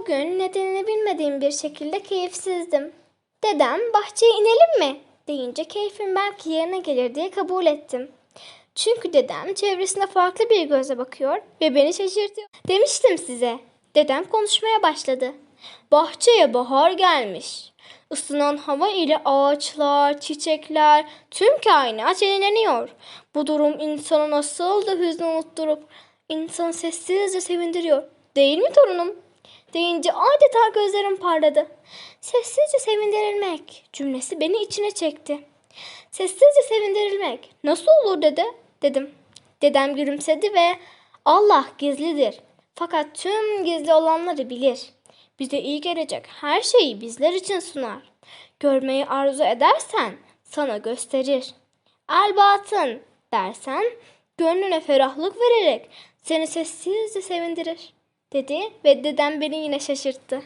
Bugün nedenini bilmediğim bir şekilde keyifsizdim. Dedem bahçeye inelim mi deyince keyfim belki yerine gelir diye kabul ettim. Çünkü dedem çevresine farklı bir gözle bakıyor ve beni şaşırtıyor. Demiştim size. Dedem konuşmaya başladı. Bahçeye bahar gelmiş. Isınan hava ile ağaçlar, çiçekler, tüm kainat yenileniyor. Bu durum insanı nasıl da hüznü unutturup insanı sessizce sevindiriyor. Değil mi torunum? Deyince adeta gözlerim parladı. Sessizce sevindirilmek cümlesi beni içine çekti. Sessizce sevindirilmek nasıl olur dede? Dedim. Dedem gülümsedi ve Allah gizlidir. Fakat tüm gizli olanları bilir. Bize iyi gelecek her şeyi bizler için sunar. Görmeyi arzu edersen sana gösterir. El batın dersen gönlüne ferahlık vererek seni sessizce sevindirir dedi ve dedem beni yine şaşırttı.